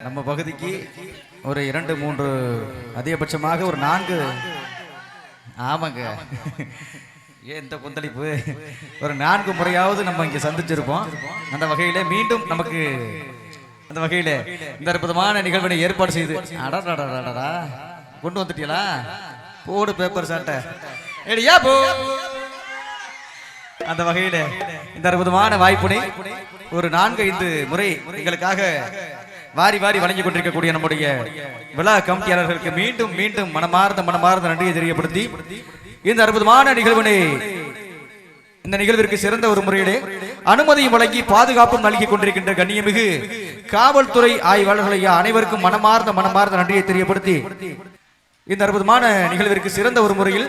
நம்ம பகுதிக்கு ஒரு இரண்டு மூன்று அதிகபட்சமாக ஒரு நான்கு. ஆமாங்க. ஏன் இந்த கொந்தளிப்பு? ஒரு நான்கு முறையாவது நம்ம இங்கே சந்திச்சிருப்போம். அந்த வகையில மீண்டும் நமக்கு அந்த வகையில இந்த அற்புதமான நிகழ்வினை ஏற்பாடு செய்து அடடா கொண்டு வந்துட்டீங்களா? போடு பேப்பர் சாட்டை எடியா போ. அந்த வகையில இந்த அற்புதமான வாய்ப்பினை ஒரு நான்கு ஐந்து முறை எங்களுக்காக வாரி வாரி வழங்கி கொண்டிருக்கக்கூடிய நம்முடைய விழா கமிட்டியாளர்களுக்கு மீண்டும் மீண்டும் மனமார்ந்த மனமார்ந்த நன்றியை தெரியப்படுத்தி இந்த அற்புதமான நிகழ்வினை இந்த நிகழ்விற்கு சிறந்த ஒரு முறையிலே அனுமதியும் வழங்கி பாதுகாப்பும் நல்கி கொண்டிருக்கின்ற கண்ணியமிகு காவல்துறை ஆய்வாளர்கள் ஐயா அனைவருக்கும் மனமார்ந்த மனமார்ந்த நன்றியை தெரியப்படுத்தி இந்த அற்புதமான நிகழ்விற்கு சிறந்த ஒரு முறையில்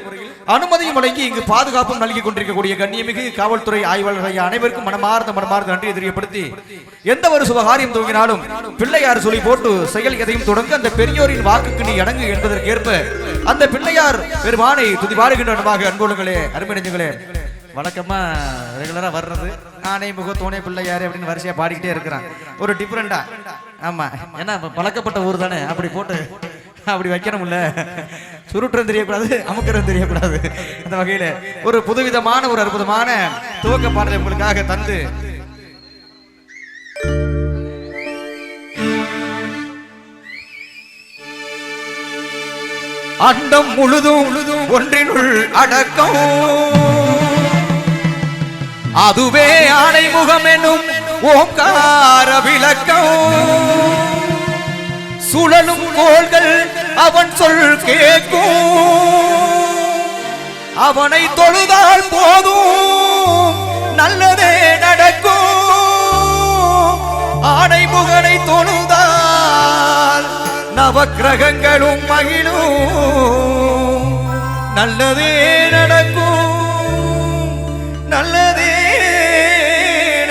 அனுமதியும் வழங்கி இங்கு பாதுகாப்பும் நல்கி கொண்டிருக்கக்கூடிய கண்ணியமிகு காவல்துறை ஆய்வாளர்கள் ஐயா அனைவருக்கும் மனமார்ந்த மனமார்ந்த நன்றியை தெரியப்படுத்தி எந்த ஒரு சுபகாரியம் துவங்கினாலும் பிள்ளையார் சொல்லி போட்டு செயல் எதையும் தொடங்க அந்த பெரியோரின் வாக்குக்கு நீ அடங்கு என்பதற்கேற்ப அந்த பிள்ளையார் பெருமானை துதிபாடுகின்றனமாக அன்புள்ளங்களே அருமையடைஞ்சுங்களே வழக்கமா ரெகுலரா வர்றது. நானே முக தோணை பிள்ளையாரு அப்படின்னு வரிசையா பாடிக்கிட்டே இருக்கிறான். ஒரு டிஃப்ரெண்டா ஆமா. ஏன்னா பழக்கப்பட்ட ஊர் தானே. அப்படி போட்டு அப்படி வைக்கணும்ல? சுருட்டுறது தெரியக்கூடாது அமுக்கிறது தெரியக்கூடாது. அந்த வகையில ஒரு புதுவிதமான ஒரு அற்புதமான துவக்க பாடலை உங்களுக்காக தந்து. அண்டம் முழுதும் முழுதும் ஒன்றினுள் அடக்கம். அதுவே ஆணைமுகம் எனும் ஓங்கார விளக்கம். சுழலும் கோள்கள் அவன் சொல் கேட்கும். அவனை தொழுதால் போதும் நல்லதே நடக்கும். ஆணை முகனை தொழுதால் நவக்கிரகங்களும் மகிழும். நல்லதே நடக்கும் நல்லதே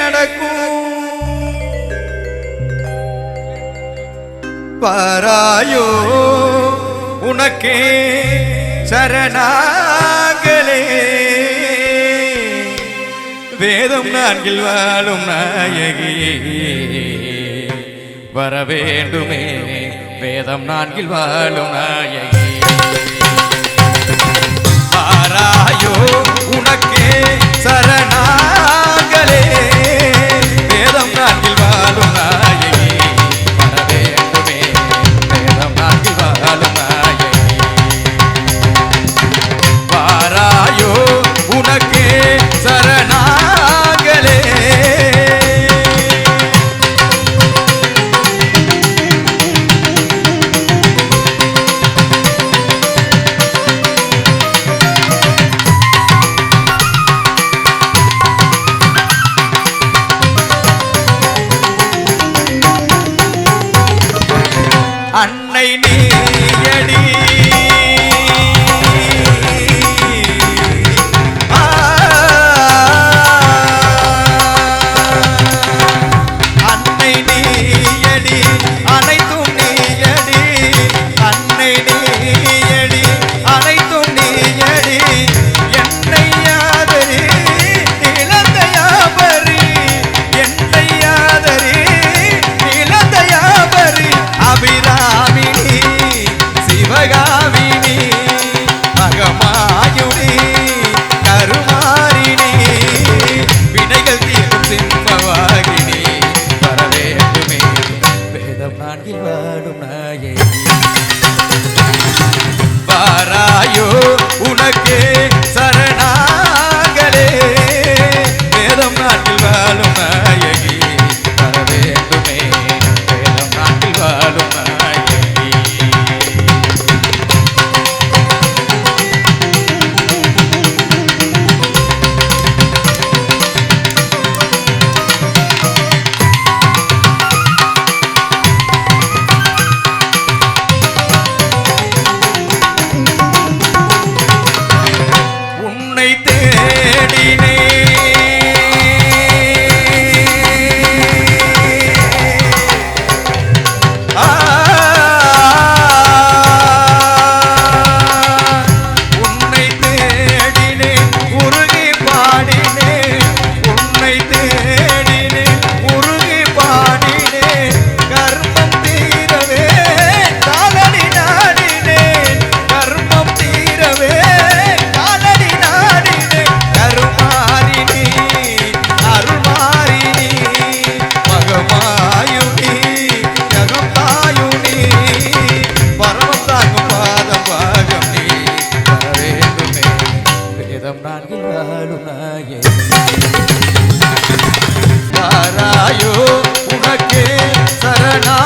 நடக்கும். பாராயோ உனக்கே சரணாகலே. வேதம் நான்கில் வாழும் நாயகியே வர வேண்டுமே வேதம் நான்கில் வாழும் நாயகி. பாராயோ உனக்கே சரணாகலே. அன்னை நீயடி ஆ. உன்னை தேடினே கருணையே வாராயோ உனக்கே சரணா